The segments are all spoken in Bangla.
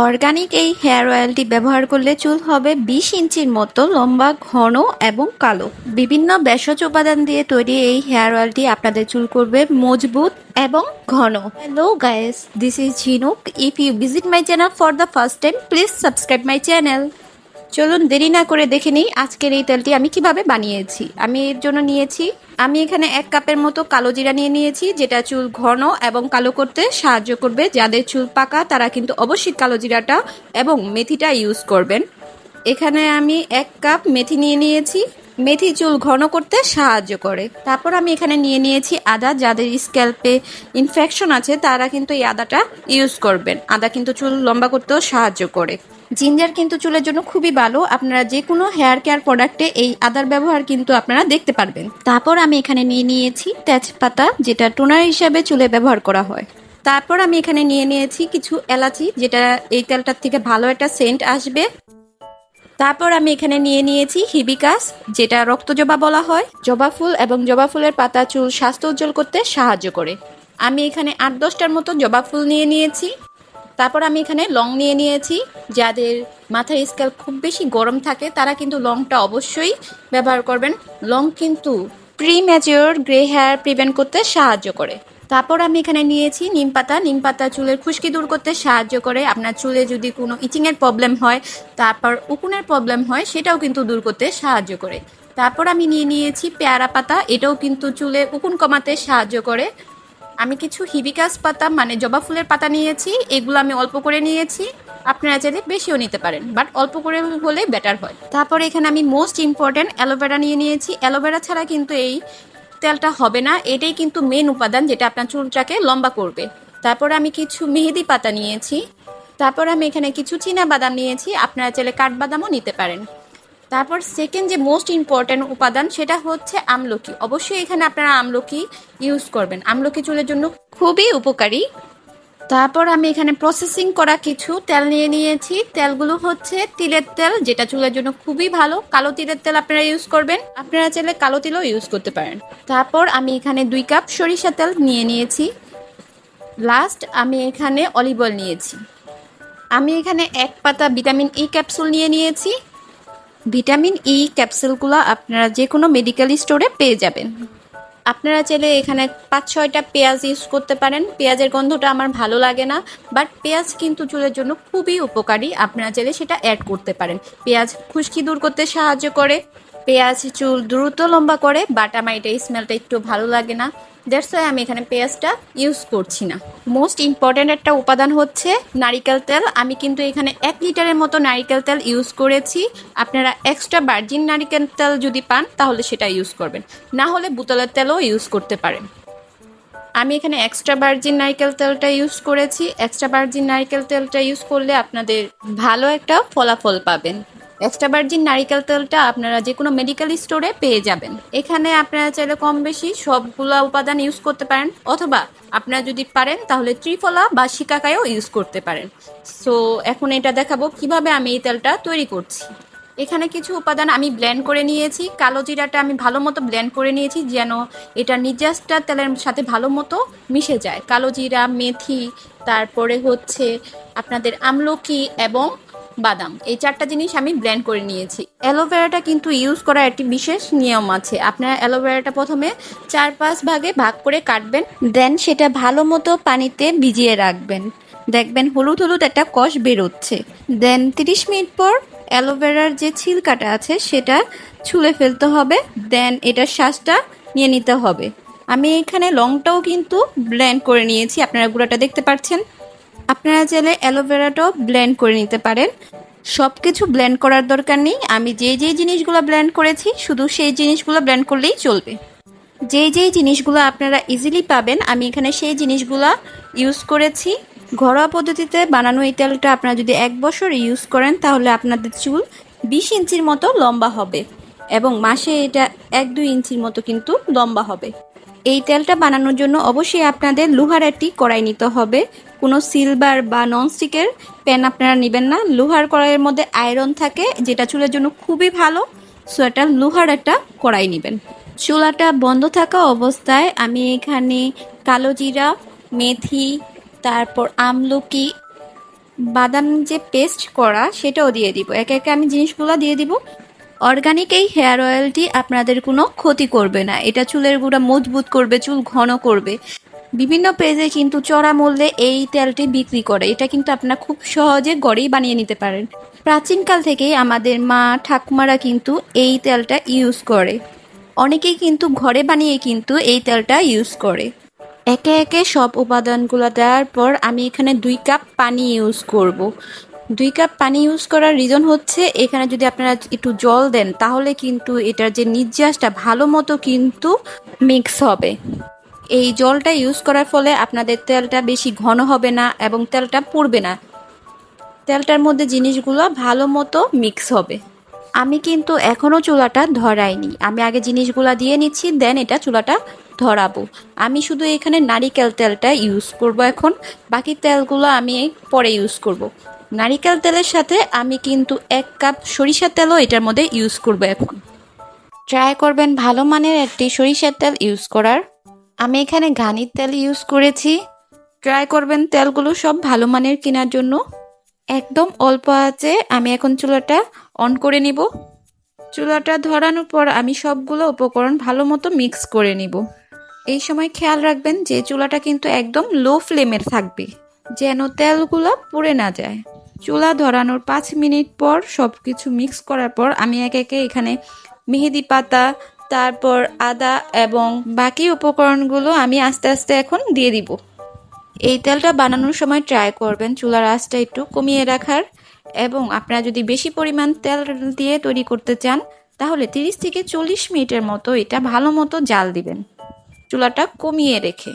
অর্গানিক এই হেয়ার অয়েলটি ব্যবহার করলে চুল হবে বিশ ইঞ্চির মতো লম্বা, ঘন এবং কালো। বিভিন্ন ভেষজ উপাদান দিয়ে তৈরি এই হেয়ার অয়েলটি আপনাদের চুল করবে মজবুত এবং ঘন। Hello guys this is Jhinuk if you visit my channel for the first time please subscribe my channel চলুন দেরি না করে দেখে নিই আজকের এই তেলটি আমি কীভাবে বানিয়েছি। আমি এর জন্য নিয়েছি, আমি এখানে এক কাপের মতো কালো জিরা নিয়ে নিয়েছি, যেটা চুল ঘন এবং কালো করতে সাহায্য করবে। যাদের চুল পাকা, তারা কিন্তু অবশ্যই কালো জিরাটা এবং মেথিটা ইউজ করবেন। এখানে আমি এক কাপ মেথি নিয়ে নিয়েছি। মেথি চুল ঘন করতে সাহায্য করে। তারপর আমি এখানে নিয়ে নিয়েছি আদা, যাদের স্ক্যাল্পে ইনফেকশন আছে, তারা কিন্তু এই আদাটা ইউজ করবেন। আদা কিন্তু চুল লম্বা করতেও সাহায্য করে। জিঞ্জার কিন্তু চুলের জন্য খুবই ভালো। আপনারা যে কোনো হেয়ার কেয়ার প্রোডাক্টে এই আদার ব্যবহার কিন্তু আপনারা দেখতে পারবেন। তারপর আমি এখানে নিয়ে নিয়েছি তেজপাতা, যেটা টোনার হিসাবে চুলে ব্যবহার করা হয়। তারপর আমি এখানে নিয়ে নিয়েছি কিছু এলাচি, যেটা এই তেলটার থেকে ভালো একটা সেন্ট আসবে। তারপর আমি এখানে নিয়ে নিয়েছি হিবিকাস, যেটা রক্ত জবা বলা হয়। জবা ফুল এবং জবা ফুলের পাতা, চুল স্বাস্থ্য উজ্জ্বল করতে সাহায্য করে। আমি এখানে আট দশটার মতো জবা ফুল নিয়ে নিয়েছি। তারপর আমি এখানে লং নিয়ে নিয়েছি। যাদের মাথার স্কেল খুব বেশি গরম থাকে, তারা কিন্তু লংটা অবশ্যই ব্যবহার করবেন। লং কিন্তু premature grey hair prevent করতে সাহায্য করে। তারপর আমি এখানে নিয়েছি নিম পাতা। নিম পাতা চুলের খুশকি দূর করতে সাহায্য করে আপনার চুলে যদি কোনো ইচিংয়ের প্রবলেম হয়, তারপর উকুনের প্রবলেম হয়, সেটাও কিন্তু দূর করতে সাহায্য করে। তারপর আমি নিয়ে নিয়েছি পেয়ারা পাতা, এটাও কিন্তু চুলে উকুন কমাতে সাহায্য করে। আমি কিছু হিবিকাস পাতা মানে জবা ফুলের পাতা নিয়েছি, এগুলো আমি অল্প করে নিয়েছি। আপনারা চাইলে বেশিও নিতে পারেন বাট অল্প করে হলে বেটার হয়। তারপরে এখানে আমি মোস্ট ইম্পর্ট্যান্ট অ্যালোভেরা নিয়ে নিয়েছি। অ্যালোভেরা ছাড়া কিন্তু এই তেলটা হবে না, এটাই কিন্তু মেন উপাদান যেটা আপনার চুলটাকে লম্বা করবে। তারপর আমি কিছু মেহেদি পাতা নিয়েছি। তারপর আমি এখানে কিছু চীনা বাদাম নিয়েছি, আপনারা চাইলে কাঠবাদামও নিতে পারেন। তারপর সেকেন্ড যে মোস্ট ইম্পর্ট্যান্ট উপাদান, সেটা হচ্ছে আমলকি। অবশ্যই এখানে আপনারা আমলকি ইউজ করবেন। আমলকি চুলের জন্য খুবই উপকারী। তারপর আমি এখানে প্রসেসিং করা কিছু তেল নিয়ে নিয়েছি। তেলগুলো হচ্ছে তিলের তেল, যেটা চুলের জন্য খুবই ভালো। কালো তিলের তেল আপনারা ইউজ করবেন। আপনারা চাইলে কালো তিলও ইউজ করতে পারেন। তারপর আমি এখানে দুই কাপ সরিষা তেল নিয়ে নিয়েছি। লাস্ট আমি এখানে অলিভ অয়েল নিয়েছি। আমি এখানে এক পাতা ভিটামিন ই ক্যাপসুল নিয়ে নিয়েছি। ভিটামিন ই ক্যাপসুলগুলো আপনারা যে কোনো মেডিকেল স্টোরে পেয়ে যাবেন। আপনারা চাইলে এখানে পাঁচ, ছয়টা পেঁয়াজ ইউজ করতে পারেন। পেঁয়াজের গন্ধটা আমার ভালো লাগে না বাট পেঁয়াজ কিন্তু চুলের জন্য খুবই উপকারী। আপনারা চাইলে সেটা অ্যাড করতে পারেন। পেঁয়াজ খুশকি দূর করতে সাহায্য করে। পেঁয়াজ চুল দ্রুত লম্বা করে বাট আমার এটা স্মেলটা একটু ভালো লাগে না। দ্যাটস ওয়াই আমি এখানে পেঁয়াজটা ইউজ করছি না। মোস্ট ইম্পর্ট্যান্ট একটা উপাদান হচ্ছে নারিকেল তেল। আমি কিন্তু এখানে এক লিটারের মতো নারিকেল তেল ইউজ করেছি। আপনারা এক্সট্রা ভার্জিন নারিকেল তেল যদি পান, তাহলে সেটা ইউজ করবেন। না হলে বোতলের তেলও ইউজ করতে পারেন। আমি এখানে এক্সট্রা ভার্জিন নারকেল তেলটা ইউজ করেছি। এক্সট্রা ভার্জিন নারকেল তেলটা ইউজ করলে আপনাদের ভালো একটা ফলাফল পাবেন। এক্সট্রা ভার্জিন নারিকেল তেলটা আপনারা যে কোনো মেডিকেল স্টোরে পেয়ে যাবেন। এখানে আপনারা চাইলে কম বেশি সবগুলা উপাদান ইউজ করতে পারেন, অথবা আপনারা যদি পারেন, তাহলে ত্রিফলা বা শিকাকায়ও ইউজ করতে পারেন। সো এখন এটা দেখাবো কীভাবে আমি এই তেলটা তৈরি করছি। এখানে কিছু উপাদান আমি ব্লেন্ড করে নিয়েছি। কালো জিরাটা আমি ভালো মতো ব্লেন্ড করে নিয়েছি, যেন এটা নির্যাসটা তেলের সাথে ভালো মতো মিশে যায়। কালো জিরা, মেথি, তারপরে হচ্ছে আপনাদের আমলকি এবং বাদাম। এই চারটা জিনিস আমি ব্লেন্ড করে নিয়েছি। অ্যালোভেরাটা কিন্তু ইউজ করার একটি বিশেষ নিয়ম আছে। আপনারা অ্যালোভেরাটা প্রথমে চার পাঁচ ভাগে ভাগ করে কাটবেন দেন সেটা ভালো মতো পানিতে ভিজিয়ে রাখবেন। দেখবেন হলুদ হলুদ একটা কষ বেরোচ্ছে। দেন তিরিশ মিনিট পর অ্যালোভেরার যে ছিলকাটা আছে, সেটা ছুলে ফেলতে হবে। দেন এটার শ্বাসটা নিয়ে নিতে হবে। আমি এখানে লংটাও কিন্তু ব্লেন্ড করে নিয়েছি। আপনারা গুঁড়াটা দেখতে পাচ্ছেন। আপনারা চাইলে অ্যালোভেরাটাও ব্লেন্ড করে নিতে পারেন। সব কিছু ব্লেন্ড করার দরকার নেই। আমি যে যে জিনিসগুলো ব্লেন্ড করেছি, শুধু সেই জিনিসগুলো ব্লেন্ড করলেই চলবে। যেই যেই জিনিসগুলো আপনারা ইজিলি পাবেন, আমি এখানে সেই জিনিসগুলো ইউজ করেছি। ঘরোয়া পদ্ধতিতে বানানো এই তেলটা আপনারা যদি এক বছর ইউজ করেন, তাহলে আপনাদের চুল বিশ ইঞ্চির মতো লম্বা হবে এবং মাসে এটা এক দুই ইঞ্চির মতো কিন্তু লম্বা হবে। এই তেলটা বানানোর জন্য অবশ্যই আপনাদের লোহার একটি কড়াই নিতে হবে। কোনো সিলভার বা ননস্টিকের প্যান আপনারা নেবেন না। লোহার কড়াইয়ের মধ্যে আয়রন থাকে, যেটা চুলের জন্য খুবই ভালো। সো এটা লোহার একটা কড়াই নেবেন। চুলাটা বন্ধ থাকা অবস্থায় আমি এখানে কালো জিরা, মেথি, তারপর আমলকি, বাদাম যে পেস্ট করা, সেটাও দিয়ে দিব। একে একে আমি জিনিসগুলো দিয়ে দিব। অর্গানিক এই হেয়ার অয়েলটি আপনাদের কোনো ক্ষতি করবে না। এটা চুলের গুঁড়া মজবুত করবে, চুল ঘন করবে। বিভিন্ন পেজে কিন্তু চড়া মূল্যে এই তেলটি বিক্রি করে। এটা কিন্তু আপনার খুব সহজে ঘরেই বানিয়ে নিতে পারেন। প্রাচীনকাল থেকেই আমাদের মা ঠাকুমারা কিন্তু এই তেলটা ইউজ করে। অনেকেই কিন্তু ঘরে বানিয়ে কিন্তু এই তেলটা ইউজ করে। একে একে সব উপাদানগুলো দেওয়ার পর আমি এখানে দুই কাপ পানি ইউজ করব। দুই কাপ পানি ইউজ করার রিজন হচ্ছে এখানে যদি আপনারা একটু জল দেন, তাহলে কিন্তু এটার যে নির্যাসটা ভালো মতো কিন্তু মিক্স হবে। এই জলটা ইউজ করার ফলে আপনাদের তেলটা বেশি ঘন হবে না এবং তেলটা পড়বে না। তেলটার মধ্যে জিনিসগুলো ভালো মতো মিক্স হবে। আমি কিন্তু এখনও চুলাটা ধরাইনি। আমি আগে জিনিসগুলো দিয়ে নিচ্ছি, দেন এটা চুলাটা ধরাবো। আমি শুধু এখানে নারিকেল তেলটা ইউজ করব এখন। বাকি তেলগুলো আমি পরে ইউজ করব। নারিকেল তেলের সাথে আমি কিন্তু এক কাপ সরিষার তেলও এটার মধ্যে ইউজ করব এখন। ট্রাই করবেন ভালো মানের একটি সরিষার তেল ইউজ করার। আমি এখানে ঘানির তেল ইউজ করেছি। ট্রাই করবেন তেলগুলো সব ভালো মানের কেনার জন্য। একদম অল্প আছে, আমি এখন চুলাটা অন করে নিব। চুলাটা ধরানোর পর আমি সবগুলো উপকরণ ভালো মতো মিক্স করে নিব। এই সময় খেয়াল রাখবেন যে চুলাটা কিন্তু একদম লো ফ্লেমের থাকবে, যেন তেলগুলো পুড়ে না যায়। চুলা ধরানোর পাঁচ মিনিট পর সব কিছু মিক্স করার পর আমি এক একে এখানে মেহেদি পাতা, তারপর আদা এবং বাকি উপকরণগুলো আমি আস্তে আস্তে এখন দিয়ে দিব। এই তেলটা বানানোর সময় ট্রাই করবেন, চুলার আঁচটা একটু কমিয়ে রাখার এবং আপনারা যদি বেশি পরিমাণ তেল দিয়ে তৈরি করতে চান, তাহলে তিরিশ থেকে চল্লিশ মিনিটের মতো এটা ভালো মতো জাল দিবেন। চুলাটা কমিয়ে রেখে।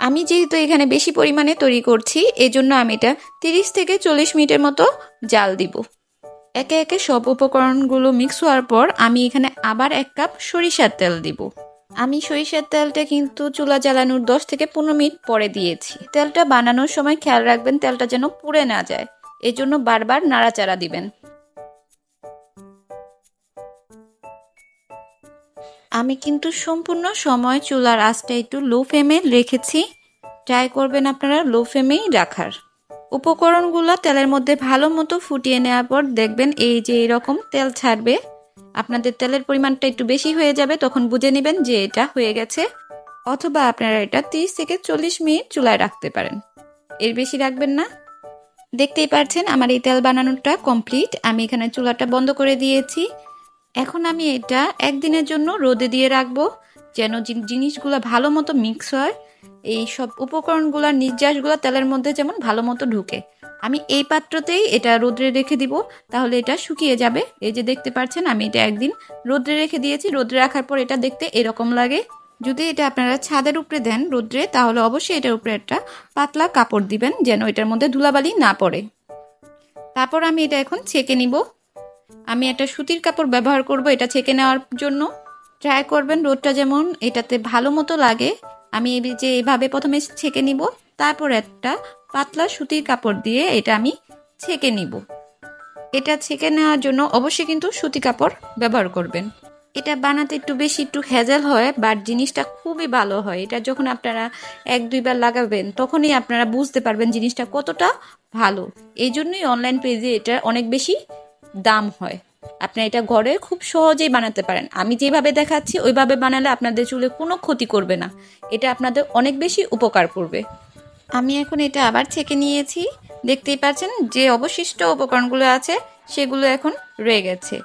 আমি যেহেতু এখানে বেশি পরিমাণে তৈরি করছি, এজন্য আমি এটা তিরিশ থেকে চল্লিশ মিনিটের মতো জাল দিব। একে একে সব উপকরণগুলো মিক্স হওয়ার পর আমি এখানে আবার এক কাপ সরিষার তেল দিব। আমি সরিষার তেলটা কিন্তু চুলা জ্বালানোর দশ থেকে পনেরো মিনিট পরে দিয়েছি। তেলটা বানানোর সময় খেয়াল রাখবেন তেলটা যেন পুড়ে না যায়। এজন্য বারবার নাড়াচাড়া দিবেন। আমি কিন্তু সম্পূর্ণ সময় চুলার আঁচটা একটু লো ফ্লেমে রেখেছি। ট্রাই করবেন আপনারা লো ফ্লেমেই রাখার। উপকরণগুলো তেলের মধ্যে ভালো মতো ফুটিয়ে নেওয়ার পর দেখবেন এই যে এরকম তেল ছাড়বে। আপনাদের তেলের পরিমাণটা একটু বেশি হয়ে যাবে, তখন বুঝে নেবেন যে এটা হয়ে গেছে। অথবা আপনারা এটা তিরিশ থেকে চল্লিশ মিনিট চুলায় রাখতে পারেন। এর বেশি রাখবেন না। দেখতেই পাচ্ছেন আমার এই তেল বানানোটা কমপ্লিট আমি এখানে চুলাটা বন্ধ করে দিয়েছি। এখন আমি এটা একদিনের জন্য রোদে দিয়ে রাখব, যেন জিনিসগুলো ভালো মতো মিক্স হয়। এই সব উপকরণগুলোর নির্যাসগুলো তেলের মধ্যে যেমন ভালো মতো ঢুকে। আমি এই পাত্রতেই এটা রোদ্রে রেখে দিব, তাহলে এটা শুকিয়ে যাবে। এই যে দেখতে পাচ্ছেন, আমি এটা একদিন রোদ্রে রেখে দিয়েছি। রোদ্রে রাখার পর এটা দেখতে এরকম লাগে। যদি এটা আপনারা ছাদের উপরে দেন রোদ্রে তাহলে অবশ্যই এটার উপরে একটা পাতলা কাপড় দিবেন, যেন এটার মধ্যে ধুলাবালি না পড়ে। তারপর আমি এটা এখন ছেঁকে নিব। আমি একটা সুতির কাপড় ব্যবহার করব, এটা ছেঁকে নেওয়ার জন্য। ট্রাই করবেন, রোদটা যেমন এটাতে ভালো মতো লাগে। আমি যে এভাবে প্রথমে ছেঁকে নিব, তারপর একটা পাতলা সুতির কাপড় দিয়ে এটা আমি ছেঁকে নিব। এটা ছেঁকে নেওয়ার জন্য অবশ্যই কিন্তু সুতি কাপড় ব্যবহার করবেন। এটা বানাতে একটু বেশি একটু হেজাল হয় বাট জিনিসটা খুবই ভালো হয়। এটা যখন আপনারা এক দুইবার লাগাবেন, তখনই আপনারা বুঝতে পারবেন জিনিসটা কতটা ভালো। এই জন্যই অনলাইন পেজে এটা অনেক বেশি দাম হয়। আপনি এটা ঘরে খুব সহজেই বানাতে পারেন। আমি যেভাবে দেখাচ্ছি, ওইভাবে বানালে আপনাদের চুলে কোনো ক্ষতি করবে না। এটা আপনাদের অনেক বেশি উপকার করবে। আমি এখন এটা আবার ছেঁকে নিয়েছি। দেখতেই পাচ্ছেন যে অবশিষ্ট উপকরণগুলো আছে, সেগুলো এখন রয়ে গেছে।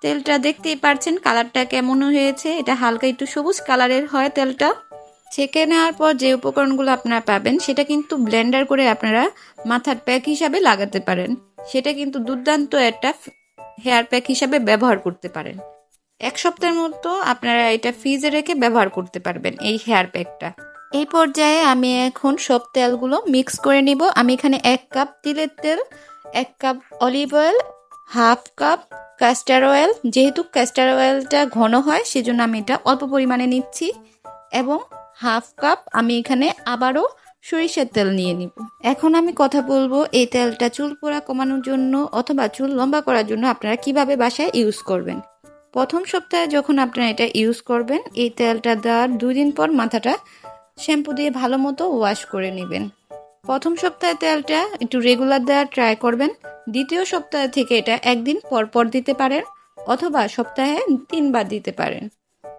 তেলটা দেখতেই পাচ্ছেন কালারটা কেমন হয়েছে। এটা হালকা একটু সবুজ কালারের হয় তেলটা। ছেঁকে নেওয়ার পর যে উপকরণগুলো আপনারা পাবেন, সেটা কিন্তু ব্লেন্ডার করে আপনারা মাথার প্যাক হিসাবে লাগাতে পারেন। সেটা কিন্তু দুর্দান্ত একটা হেয়ার প্যাক হিসাবে ব্যবহার করতে পারেন। এক সপ্তাহের মতো আপনারা এটা ফ্রিজে রেখে ব্যবহার করতে পারবেন এই হেয়ার প্যাকটা এই পর্যায়ে আমি এখন সব তেলগুলো মিক্স করে নিব। আমি এখানে এক কাপ তিলের তেল, এক cup olive oil half cup castor oil যেহেতু ক্যাস্টার অয়েলটা ঘন হয়, সেজন্য আমি এটা অল্প পরিমাণে নিচ্ছি। এবং হাফ কাপ আমি এখানে আবারও সরিষার তেল নিয়ে নিব। এখন আমি কথা বলব এই তেলটা চুল পোড়া কমানোর জন্য অথবা চুল লম্বা করার জন্য আপনারা কীভাবে বাসায় ইউজ করবেন। প্রথম সপ্তাহে যখন আপনারা এটা ইউজ করবেন, এই তেলটা দেওয়ার দুই দিন পর মাথাটা শ্যাম্পু দিয়ে ভালো মতো ওয়াশ করে নেবেন। প্রথম সপ্তাহে তেলটা একটু রেগুলার দেওয়ার ট্রাই করবেন। দ্বিতীয় সপ্তাহ থেকে এটা একদিন পর পর দিতে পারেন অথবা সপ্তাহে তিনবার দিতে পারেন।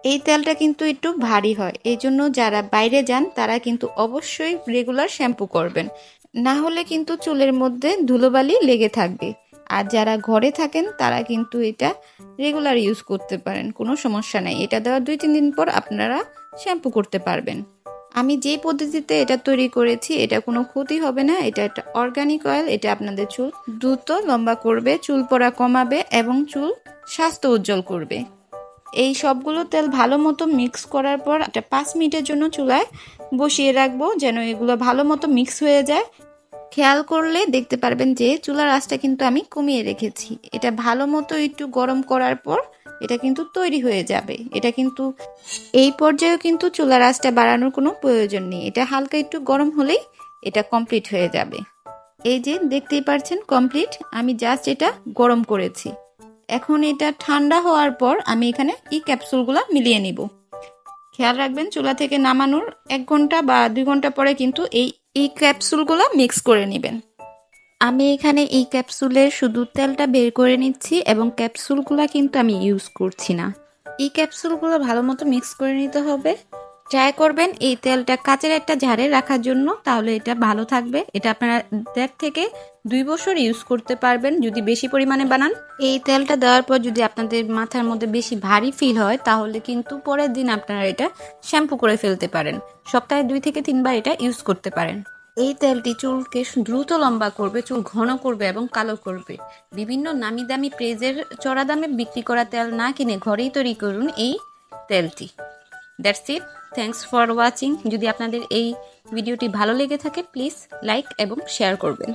এই তেলটা কিন্তু একটু ভারী হয়। এই জন্য যারা বাইরে যান, তারা কিন্তু অবশ্যই রেগুলার শ্যাম্পু করবেন। না হলে কিন্তু চুলের মধ্যে ধুলোবালি লেগে থাকবে। আর যারা ঘরে থাকেন, তারা কিন্তু এটা রেগুলার ইউজ করতে পারেন। কোনো সমস্যা নাই। এটা দেওয়ার দুই, তিন দিন পর আপনারা শ্যাম্পু করতে পারবেন। আমি যে পদ্ধতিতে এটা তৈরি করেছি, এটা কোনো ক্ষতি হবে না। এটা একটা অর্গানিক অয়েল এটা আপনাদের চুল দ্রুত লম্বা করবে, চুল পড়া কমাবে এবং চুল স্বাস্থ্য উজ্জ্বল করবে। এই সবগুলো তেল ভালো মতো মিক্স করার পর এটা পাঁচ মিনিটের জন্য চুলায় বসিয়ে রাখব যেন এগুলো ভালো মতো মিক্স হয়ে যায়। খেয়াল করলে দেখতে পারবেন যে চুলার আঁচটা কিন্তু আমি কমিয়ে রেখেছি। এটা ভালো মতো একটু গরম করার পর এটা কিন্তু তৈরি হয়ে যাবে। এটা কিন্তু এই পর্যায়েও কিন্তু চুলার আঁচটা বাড়ানোর কোনো প্রয়োজন নেই। এটা হালকা একটু গরম হলেই এটা কমপ্লিট হয়ে যাবে। এই যে দেখতেই পারছেন কমপ্লিট আমি জাস্ট এটা গরম করেছি। এখন এটা ঠান্ডা হওয়ার পর আমি এখানে এই ক্যাপসুলগুলো মিলিয়ে নিব। খেয়াল রাখবেন, চুলা থেকে নামানোর এক ঘণ্টা বা দুই ঘণ্টা পরে কিন্তু এই এই ক্যাপসুলগুলো মিক্স করে নেবেন। আমি এখানে এই ক্যাপসুলের শুধু তেলটা বের করে নিচ্ছি এবং ক্যাপসুলগুলো কিন্তু আমি ইউজ করছি না। এই ক্যাপসুলগুলো ভালো মতো মিক্স করে নিতে হবে। ট্রাই করবেন এই তেলটা কাচের একটা ঝাড়ে রাখার জন্য, তাহলে এটা ভালো থাকবে। এটা আপনারা দেড় থেকে দুই বছর ইউজ করতে পারবেন যদি বেশি পরিমাণে বানান। এই তেলটা দেওয়ার পর যদি আপনাদের মাথার মধ্যে বেশি ভারী ফিল হয়, তাহলে কিন্তু পরের দিন আপনারা এটা শ্যাম্পু করে ফেলতে পারেন। সপ্তাহে দুই থেকে তিনবার এটা ইউজ করতে পারেন। এই তেলটি চুলকে দ্রুত লম্বা করবে, চুল ঘন করবে এবং কালো করবে। বিভিন্ন নামি দামি প্রেজের চড়া দামে বিক্রি করা তেল না কিনে ঘরেই তৈরি করুন এই তেলটি। That's it thanks for watching যদি আপনাদের এই ভিডিওটি ভালো লেগে থাকে প্লিজ লাইক এবং শেয়ার করবেন।